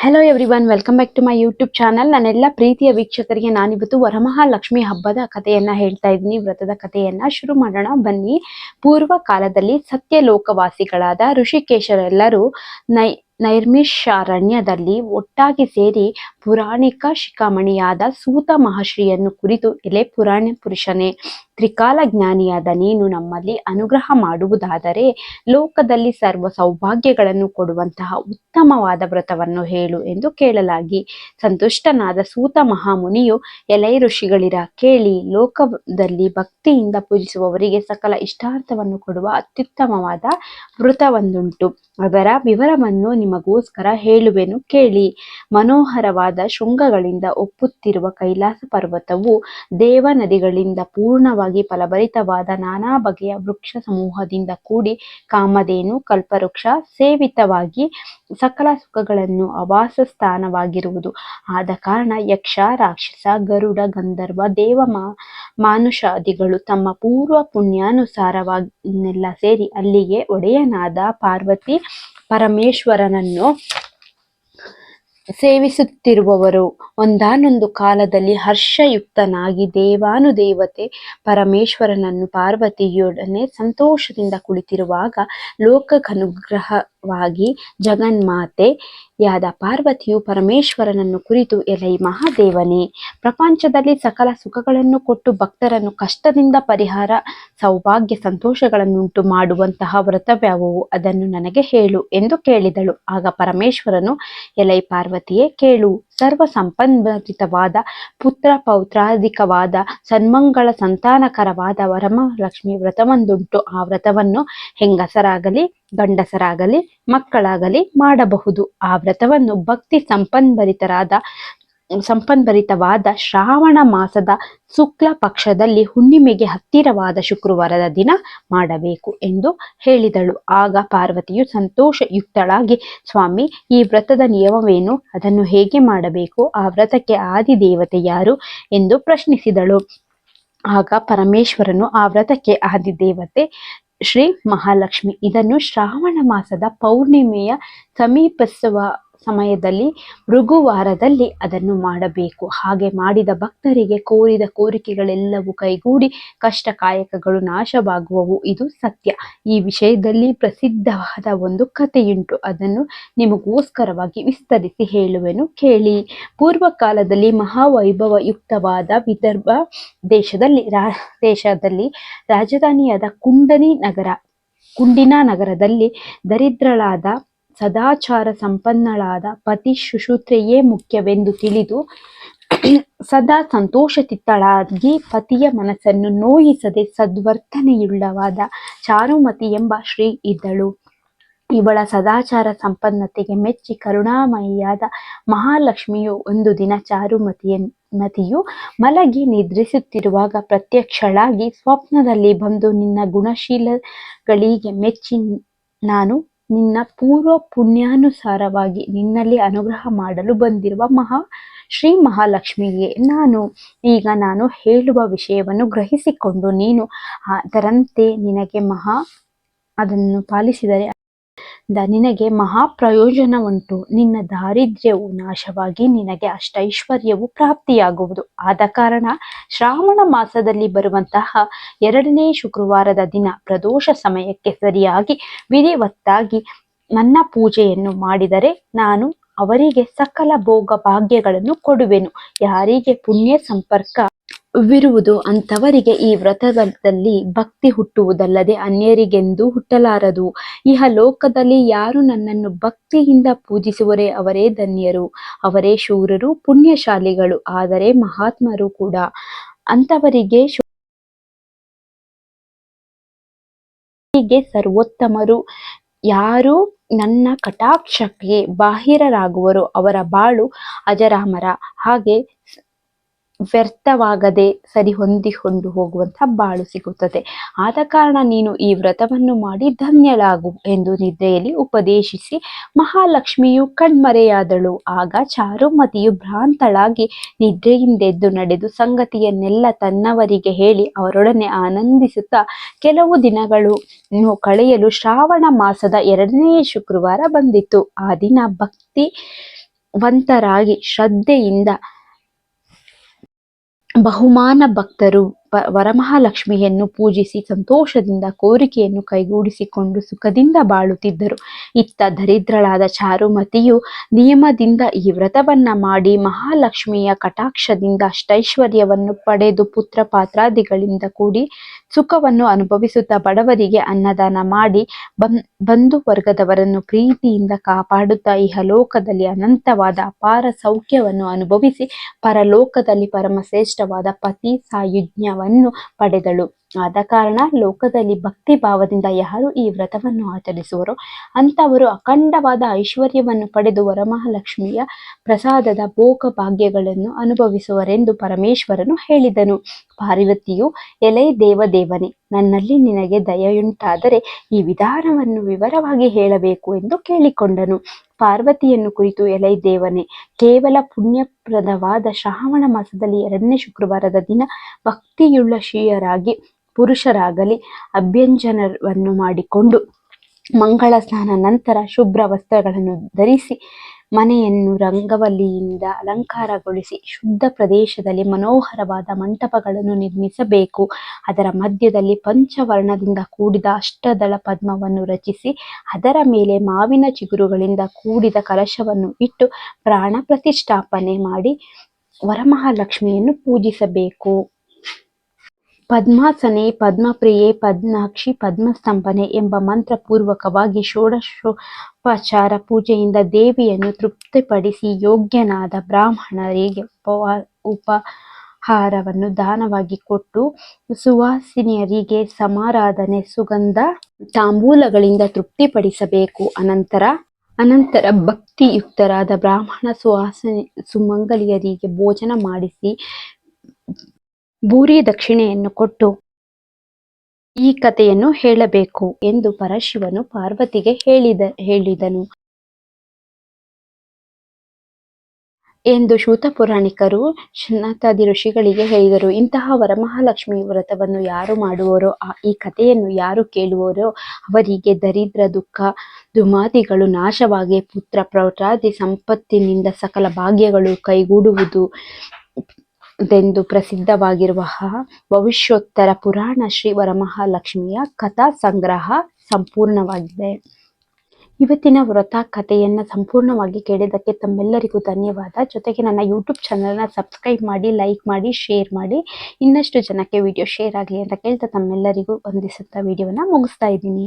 Hello everyone welcome back to my YouTube channel ನನ್ನೆಲ್ಲ ಪ್ರೀತಿಯ ವೀಕ್ಷಕರಿಗೆ ನಾನಿವತ್ತು ವರಮಹಾಲಕ್ಷ್ಮಿ ಹಬ್ಬದ ಕಥೆಯನ್ನ ಹೇಳ್ತಾ ಇದ್ದೀನಿ. ವ್ರತದ ಕಥೆಯನ್ನ ಶುರು ಮಾಡೋಣ. ಬನ್ನಿ. ಪೂರ್ವ ಕಾಲದಲ್ಲಿ ಸತ್ಯ ಲೋಕವಾಸಿಗಳಾದ ಋಷಿಕೇಶರೆಲ್ಲರೂ ನೈ, ನೈರ್ಮಿಷಾರಣ್ಯದಲ್ಲಿ ಒಟ್ಟಾಗಿ ಸೇರಿ ಪುರಾಣಿಕ ಶಿಖಾಮಣಿಯಾದ ಸೂತ ಮಹರ್ಷಿಯನ್ನು ಕುರಿತು ಎಲೆ ಪುರಾಣ ಪುರುಷನೇ ತ್ರಿಕಾಲ ಜ್ಞಾನಿಯಾದ ನೀನು ನಮ್ಮಲ್ಲಿ ಅನುಗ್ರಹ ಮಾಡುವುದಾದರೆ ಲೋಕದಲ್ಲಿ ಸರ್ವ ಸೌಭಾಗ್ಯಗಳನ್ನು ಕೊಡುವಂತಹ ಉತ್ತಮವಾದ ವ್ರತವನ್ನು ಹೇಳು ಎಂದು ಕೇಳಲಾಗಿ. ಸಂತುಷ್ಟನಾದ ಸೂತ ಮಹಾಮುನಿಯು, ಎಲೈ ಋಷಿಗಳಿರ ಕೇಳಿ ಲೋಕದಲ್ಲಿ ಭಕ್ತಿಯಿಂದ ಪೂಜಿಸುವವರಿಗೆ ಸಕಲ ಇಷ್ಟಾರ್ಥವನ್ನು ಕೊಡುವ ಅತ್ಯುತ್ತಮವಾದ ವೃತವೊಂದುಂಟು ಅದರ ವಿವರವನ್ನು ನಿಮಗೋಸ್ಕರ ಹೇಳುವೆನು ಕೇಳಿ. ಮನೋಹರವಾದ ಶೃಂಗಗಳಿಂದ ಒಪ್ಪುತ್ತಿರುವ ಕೈಲಾಸ ಪರ್ವತವು ದೇವ ನದಿಗಳಿಂದ ಪೂರ್ಣವಾಗಿ ಫಲಭರಿತವಾದ ನಾನಾ ಬಗೆಯ ವೃಕ್ಷ ಸಮೂಹದಿಂದ ಕೂಡಿ ಕಾಮಧೇನು, ಕಲ್ಪವೃಕ್ಷ ಸೇವಿತವಾಗಿ ಸಕಲ ಸುಖಗಳನ್ನು ಆವಾಸ ಸ್ಥಾನವಾಗಿರುವುದು ಆದ ಕಾರಣ ಯಕ್ಷ, ರಾಕ್ಷಸ, ಗರುಡ, ಗಂಧರ್ವ, ದೇವ, ಮಾ, ಮಾನುಷಾದಿಗಳು ತಮ್ಮ ಪೂರ್ವ ಪುಣ್ಯಾನುಸಾರವಾಗಿಲ್ಲ ಸೇರಿ ಅಲ್ಲಿಗೆ ಒಡೆಯನಾದ ಪಾರ್ವತಿ ಪರಮೇಶ್ವರನನ್ನು ಸೇವಿಸುತ್ತಿರುವವರು ಒಂದಾನೊಂದು ಕಾಲದಲ್ಲಿ ಹರ್ಷಯುಕ್ತನಾಗಿ ದೇವಾನುದೇವತೆ ಪರಮೇಶ್ವರನನ್ನು ಪಾರ್ವತಿಯೊಡನೆ ಸಂತೋಷದಿಂದ ಕುಳಿತಿರುವಾಗ ಲೋಕಕ್ಕನುಗ್ರಹವಾಗಿ ಜಗನ್ಮಾತೆಯಾದ ಪಾರ್ವತಿಯು ಪರಮೇಶ್ವರನನ್ನು ಕುರಿತು ಎಲೈ ಮಹಾದೇವನೇ, ಪ್ರಪಂಚದಲ್ಲಿ ಸಕಲ ಸುಖಗಳನ್ನು ಕೊಟ್ಟು ಭಕ್ತರನ್ನು ಕಷ್ಟದಿಂದ ಪರಿಹಾರ, ಸೌಭಾಗ್ಯ, ಸಂತೋಷಗಳನ್ನುಂಟು ಮಾಡುವಂತಹ ವ್ರತವ್ಯಾವುವು ಅದನ್ನು ನನಗೆ ಹೇಳು ಎಂದು ಕೇಳಿದಳು. ಆಗ ಪರಮೇಶ್ವರನು, ಎಲೈ ಪಾರ್ವತಿಯೇ ಕೇಳು ಸರ್ವ ಸಂಪನ್ಮರಿತವಾದ ಪುತ್ರ ಪೌತ್ರಾಧಿಕವಾದ, ಸನ್ಮಂಗಳ ಸಂತಾನಕರವಾದ ವರಮಹಾಲಕ್ಷ್ಮಿ ವ್ರತವೊಂದುಂಟು. ಆ ವ್ರತವನ್ನು ಹೆಂಗಸರಾಗಲಿ ಗಂಡಸರಾಗಲಿ, ಮಕ್ಕಳಾಗಲಿ ಮಾಡಬಹುದು. ಆ ವ್ರತವನ್ನು ಭಕ್ತಿ ಸಂಪನ್ಭರಿತರಾದ ಸಂಪನ್ಭರಿತವಾದ ಶ್ರಾವಣ ಮಾಸದ ಶುಕ್ಲ ಪಕ್ಷದಲ್ಲಿ ಹುಣ್ಣಿಮೆಗೆ ಹತ್ತಿರವಾದ ಶುಕ್ರವಾರದ ದಿನ ಮಾಡಬೇಕು ಎಂದು ಹೇಳಿದಳು. ಆಗ ಪಾರ್ವತಿಯು ಸಂತೋಷಯುಕ್ತಳಾಗಿ, ಸ್ವಾಮಿ, ಈ ವ್ರತದ ನಿಯಮವೇನು? ಅದನ್ನು ಹೇಗೆ ಮಾಡಬೇಕು? ಆ ವ್ರತಕ್ಕೆ ಆದಿದೇವತೆ ಯಾರು? ಎಂದು ಪ್ರಶ್ನಿಸಿದಳು. ಆಗ ಪರಮೇಶ್ವರನು, ಆ ವ್ರತಕ್ಕೆ ಆದಿದೇವತೆ ಶ್ರೀ ಮಹಾಲಕ್ಷ್ಮಿ. ಇದನ್ನು ಶ್ರಾವಣ ಮಾಸದ ಪೌರ್ಣಿಮೆಯ ಸಮೀಪಿಸುವ ಸಮಯದಲ್ಲಿ ಮೃಗುವಾರದಲ್ಲಿ ಅದನ್ನು ಮಾಡಬೇಕು. ಹಾಗೆ ಮಾಡಿದ ಭಕ್ತರಿಗೆ ಕೋರಿದ ಕೋರಿಕೆಗಳೆಲ್ಲವೂ ಕೈಗೂಡಿ ಕಷ್ಟ ಕಾಯಕಗಳು ನಾಶವಾಗುವವು. ಇದು ಸತ್ಯ. ಈ ವಿಷಯದಲ್ಲಿ ಪ್ರಸಿದ್ಧವಾದ ಒಂದು ಕಥೆಯುಂಟು. ಅದನ್ನು ನಿಮಗೋಸ್ಕರವಾಗಿ ವಿಸ್ತರಿಸಿ ಹೇಳುವೆನು. ಕೇಳಿ. ಪೂರ್ವಕಾಲದಲ್ಲಿ ಮಹಾವೈಭವ ಯುಕ್ತವಾದ ವಿದರ್ಭ ದೇಶದಲ್ಲಿ ರಾ, ದೇಶದಲ್ಲಿ ರಾಜಧಾನಿಯಾದ ಕುಂಡನಿ ನಗರ, ಕುಂಡಿನ ನಗರದಲ್ಲಿ ದರಿದ್ರಳಾದ ಸದಾಚಾರ ಸಂಪನ್ನಳಾದ ಪತಿ ಶುಶ್ರೂಷೆಯೇ ಮುಖ್ಯವೆಂದು ತಿಳಿದು ಸದಾ ಸಂತೋಷಚಿತ್ತಳಾಗಿ ಪತಿಯ ಮನಸ್ಸನ್ನು ನೋಯಿಸದೆ ಸದ್ವರ್ತನೆಯುಳ್ಳವಾದ ಚಾರುಮತಿ ಎಂಬ ಶ್ರೀ ಇದ್ದಳು. ಇವಳ ಸದಾಚಾರ ಸಂಪನ್ನತೆಗೆ ಮೆಚ್ಚಿ ಕರುಣಾಮಯಿಯಾದ ಮಹಾಲಕ್ಷ್ಮಿಯು ಒಂದು ದಿನ ಚಾರುಮತಿಯ ಮತಿಯು ಮಲಗಿ ನಿದ್ರಿಸುತ್ತಿರುವಾಗ ಪ್ರತ್ಯಕ್ಷಳಾಗಿ ಸ್ವಪ್ನದಲ್ಲಿ ಬಂದು ನಿನ್ನ ಗುಣಶೀಲಗಳಿಗೆ ಮೆಚ್ಚಿ ನಾನು ನಿನ್ನ ಪೂರ್ವ ಪುಣ್ಯಾನುಸಾರವಾಗಿ ನಿನ್ನಲ್ಲಿ ಅನುಗ್ರಹ ಮಾಡಲು ಬಂದಿರುವ ಮಹಾ, ಶ್ರೀ ಮಹಾಲಕ್ಷ್ಮಿಗೆ ನಾನು ಈಗ ನಾನು ಹೇಳುವ ವಿಷಯವನ್ನು ಗ್ರಹಿಸಿಕೊಂಡು ನೀನು ಅದರಂತೆ ನಿನಗೆ ಮಹಾ ಅದನ್ನು ಪಾಲಿಸಿದರೆ ನಿನಗೆ ಮಹಾ ಪ್ರಯೋಜನವುಂಟು ನಿನ್ನ ದಾರಿದ್ರ್ಯವು ನಾಶವಾಗಿ ನಿನಗೆ ಅಷ್ಟೈಶ್ವರ್ಯವು ಪ್ರಾಪ್ತಿಯಾಗುವುದು. ಆದ ಕಾರಣ ಶ್ರಾವಣ ಮಾಸದಲ್ಲಿ ಬರುವಂತಹ ಎರಡನೇ ಶುಕ್ರವಾರದ ದಿನ ಪ್ರದೋಷ ಸಮಯಕ್ಕೆ ಸರಿಯಾಗಿ ವಿಧಿವತ್ತಾಗಿ ನನ್ನ ಪೂಜೆಯನ್ನು ಮಾಡಿದರೆ ನಾನು ಅವರಿಗೆ ಸಕಲ ಭೋಗ ಭಾಗ್ಯಗಳನ್ನು ಕೊಡುವೆನು. ಯಾರಿಗೆ ಪುಣ್ಯ ಸಂಪರ್ಕ ವಿರುವುದು ಅಂಥವರಿಗೆ ಈ ವ್ರತದಲ್ಲಿ ಭಕ್ತಿ ಹುಟ್ಟುವುದಲ್ಲದೆ ಅನ್ಯರಿಗೆಂದು ಹುಟ್ಟಲಾರದು. ಇಹ ಲೋಕದಲ್ಲಿ ಯಾರು ನನ್ನನ್ನು ಭಕ್ತಿಯಿಂದ ಪೂಜಿಸುವರೇ ಅವರೇ ಧನ್ಯರು. ಅವರೇ ಶೂರರು, ಪುಣ್ಯಶಾಲಿಗಳು, ಆದರೆ ಮಹಾತ್ಮರು ಕೂಡ. ಅಂಥವರಿಗೆ ಸರ್ವೋತ್ತಮರು. ಯಾರು ನನ್ನ ಕಟಾಕ್ಷಕ್ಕೆ ಬಾಹಿರರಾಗುವರು ಅವರ ಬಾಳು ಅಜರಾಮರ. ಹಾಗೆ ವ್ಯರ್ಥವಾಗದೆ ಸರಿ ಹೊಂದಿಕೊಂಡು ಹೋಗುವಂತಹ ಬಾಳು ಸಿಗುತ್ತದೆ. ಆದ ಕಾರಣ ನೀನು ಈ ವ್ರತವನ್ನು ಮಾಡಿ ಧನ್ಯಳಾಗು ಎಂದು ನಿದ್ರೆಯಲ್ಲಿ ಉಪದೇಶಿಸಿ ಮಹಾಲಕ್ಷ್ಮಿಯು ಕಣ್ಮರೆಯಾದಳು. ಆಗ ಚಾರುಮತಿಯು ಭ್ರಾಂತಳಾಗಿ ನಿದ್ರೆಯಿಂದೆದ್ದು ನಡೆದು ಸಂಗತಿಯನ್ನೆಲ್ಲ ತನ್ನವರಿಗೆ ಹೇಳಿ ಅವರೊಡನೆ ಆನಂದಿಸುತ್ತಾ ಕೆಲವು ದಿನಗಳು ಕಳೆಯಲು ಶ್ರಾವಣ ಮಾಸದ ಎರಡನೇ ಶುಕ್ರವಾರ ಬಂದಿತ್ತು. ಆ ದಿನ ಭಕ್ತಿ ವಂತರಾಗಿ ಶ್ರದ್ಧೆಯಿಂದ ಬಹುಮಾನ ಭಕ್ತರು. ವರಮಹಾಲಕ್ಷ್ಮಿಯನ್ನು ಪೂಜಿಸಿ ಸಂತೋಷದಿಂದ ಕೋರಿಕೆಯನ್ನು ಕೈಗೂಡಿಸಿಕೊಂಡು ಸುಖದಿಂದ ಬಾಳುತ್ತಿದ್ದರು. ಇತ್ತ ದರಿದ್ರಳಾದ ಚಾರುಮತಿಯು ನಿಯಮದಿಂದ ಈ ವ್ರತವನ್ನ ಮಾಡಿ ಮಹಾಲಕ್ಷ್ಮಿಯ ಕಟಾಕ್ಷದಿಂದ ಅಷ್ಟೈಶ್ವರ್ಯವನ್ನು ಪಡೆದು ಪುತ್ರ ಪಾತ್ರಾದಿಗಳಿಂದ ಕೂಡಿ ಸುಖವನ್ನು ಅನುಭವಿಸುತ್ತಾ ಬಡವರಿಗೆ ಅನ್ನದಾನ ಮಾಡಿ ಬಂ- ಬಂಧು ವರ್ಗದವರನ್ನು ಪ್ರೀತಿಯಿಂದ ಕಾಪಾಡುತ್ತಾ ಇಹಲೋಕದಲ್ಲಿ ಅನಂತವಾದ ಅಪಾರ ಸೌಖ್ಯವನ್ನು ಅನುಭವಿಸಿ ಪರಲೋಕದಲ್ಲಿ ಪರಮಶ್ರೇಷ್ಠವಾದ ಪತಿ ಸಾಯುಜ್ಞವನ್ನು ಪಡೆದಳು. ಆದ ಕಾರಣ ಲೋಕದಲ್ಲಿ ಭಕ್ತಿ ಭಾವದಿಂದ ಯಾರು ಈ ವ್ರತವನ್ನು ಆಚರಿಸುವರೋ? ಅಂತವರು ಅಖಂಡವಾದ ಐಶ್ವರ್ಯವನ್ನು ಪಡೆದು ವರಮಹಾಲಕ್ಷ್ಮಿಯ ಪ್ರಸಾದದ ಭೋಗ ಭಾಗ್ಯಗಳನ್ನು ಅನುಭವಿಸುವರೆಂದು ಪರಮೇಶ್ವರನು ಹೇಳಿದನು. ಪಾರ್ವತಿಯು, ಎಲೆ ದೇವದೇವನೇ, ನನ್ನಲ್ಲಿ ನಿನಗೆ ದಯೆಯುಂಟಾದರೆ ಈ ವಿಧಾನವನ್ನು ವಿವರವಾಗಿ ಹೇಳಬೇಕು ಎಂದು ಕೇಳಿಕೊಂಡನು. ಪಾರ್ವತಿಯನ್ನು ಕುರಿತು, ಎಲೈ ದೇವನೇ, ಕೇವಲ ಪುಣ್ಯಪ್ರದವಾದ ಶ್ರಾವಣ ಮಾಸದಲ್ಲಿ ಎರಡನೇ ಶುಕ್ರವಾರದ ದಿನ ಭಕ್ತಿಯುಳ್ಳ ಶ್ರೀಯರಾಗಿ ಪುರುಷರಾಗಲಿ ಅಭ್ಯಂಜನವನ್ನು ಮಾಡಿಕೊಂಡು ಮಂಗಳ ಸ್ನಾನ ನಂತರ ಶುಭ್ರ ವಸ್ತ್ರಗಳನ್ನು ಧರಿಸಿ ಮನೆಯನ್ನು ರಂಗವಲ್ಲಿಯಿಂದ ಅಲಂಕಾರಗೊಳಿಸಿ ಶುದ್ಧ ಪ್ರದೇಶದಲ್ಲಿ ಮನೋಹರವಾದ ಮಂಟಪಗಳನ್ನು ನಿರ್ಮಿಸಬೇಕು. ಅದರ ಮಧ್ಯದಲ್ಲಿ ಪಂಚವರ್ಣದಿಂದ ಕೂಡಿದ ಅಷ್ಟದಳ ಪದ್ಮವನ್ನು ರಚಿಸಿ ಅದರ ಮೇಲೆ ಮಾವಿನ ಚಿಗುರುಗಳಿಂದ ಕೂಡಿದ ಕಲಶವನ್ನು ಇಟ್ಟು ಪ್ರಾಣ ಪ್ರತಿಷ್ಠಾಪನೆ ಮಾಡಿ ವರಮಹಾಲಕ್ಷ್ಮಿಯನ್ನು ಪೂಜಿಸಬೇಕು. ಪದ್ಮಾಸನೆ, ಪದ್ಮಪ್ರಿಯೆ ಪದ್ಮಾಕ್ಷಿ ಪದ್ಮಸ್ತಂಭನೆ ಎಂಬ ಮಂತ್ರ ಪೂರ್ವಕವಾಗಿ ಷೋಡಶೋಪಚಾರ ಪೂಜೆಯಿಂದ ದೇವಿಯನ್ನು ತೃಪ್ತಿಪಡಿಸಿ ಯೋಗ್ಯನಾದ ಬ್ರಾಹ್ಮಣರಿಗೆ ಉಪವಾ ಉಪಹಾರವನ್ನು ದಾನವಾಗಿ ಕೊಟ್ಟು ಸುವಾಸಿನಿಯರಿಗೆ ಸಮಾರಾಧನೆ ಸುಗಂಧ ತಾಂಬೂಲಗಳಿಂದ ತೃಪ್ತಿಪಡಿಸಬೇಕು. ಅನಂತರ ಅನಂತರ ಭಕ್ತಿಯುಕ್ತರಾದ ಬ್ರಾಹ್ಮಣ ಸುವಾಸನೆ, ಸುಮಂಗಲಿಯರಿಗೆ ಭೋಜನ ಮಾಡಿಸಿ ಭೂರಿ ದಕ್ಷಿಣೆಯನ್ನು ಕೊಟ್ಟು ಈ ಕಥೆಯನ್ನು ಹೇಳಬೇಕು ಎಂದು ಪರಶಿವನು ಪಾರ್ವತಿಗೆ ಹೇಳಿದ, ಹೇಳಿದನು. ಎಂದು ಶೂತ ಪುರಾಣಿಕರು ಶನ್ನತಾದಿ ಋಷಿಗಳಿಗೆ ಹೇಳಿದರು. ಇಂತಹ ವರಮಹಾಲಕ್ಷ್ಮಿ ವ್ರತವನ್ನು ಯಾರು ಮಾಡುವರೋ, ಆ, ಈ ಕಥೆಯನ್ನು ಯಾರು ಕೇಳುವರೋ, ಅವರಿಗೆ ದರಿದ್ರ ದುಃಖ, ದುಮಾದಿಗಳು ನಾಶವಾಗಿ, ಪುತ್ರ ಪ್ರೌಢಾದಿ ಸಂಪತ್ತಿನಿಂದ ಸಕಲ ಭಾಗ್ಯಗಳು ಕೈಗೂಡುವುದು ದೆಂದು ಪ್ರಸಿದ್ಧವಾಗಿರುವ ಭವಿಷ್ಯೋತ್ತರ ಪುರಾಣ ಶ್ರೀ ವರಮಹಾಲಕ್ಷ್ಮಿಯ ಕಥಾ ಸಂಗ್ರಹ ಸಂಪೂರ್ಣವಾಗಿದೆ. ಇವತ್ತಿನ ವ್ರತ ಕಥೆಯನ್ನು ಸಂಪೂರ್ಣವಾಗಿ ಕೇಳಿದ್ದಕ್ಕೆ ತಮ್ಮೆಲ್ಲರಿಗೂ ಧನ್ಯವಾದ. ಜೊತೆಗೆ ನನ್ನ ಯೂಟ್ಯೂಬ್ ಚಾನಲ್ನ ಸಬ್ಸ್ಕ್ರೈಬ್ ಮಾಡಿ ಲೈಕ್ ಮಾಡಿ ಶೇರ್ ಮಾಡಿ. ಇನ್ನಷ್ಟು ಜನಕ್ಕೆ ವಿಡಿಯೋ ಶೇರ್ ಆಗಲಿ ಅಂತ ಕೇಳ್ತಾ ತಮ್ಮೆಲ್ಲರಿಗೂ ವಂದಿಸುತ್ತಾ ವಿಡಿಯೋನ ಮುಗಿಸ್ತಾ ಇದ್ದೀನಿ.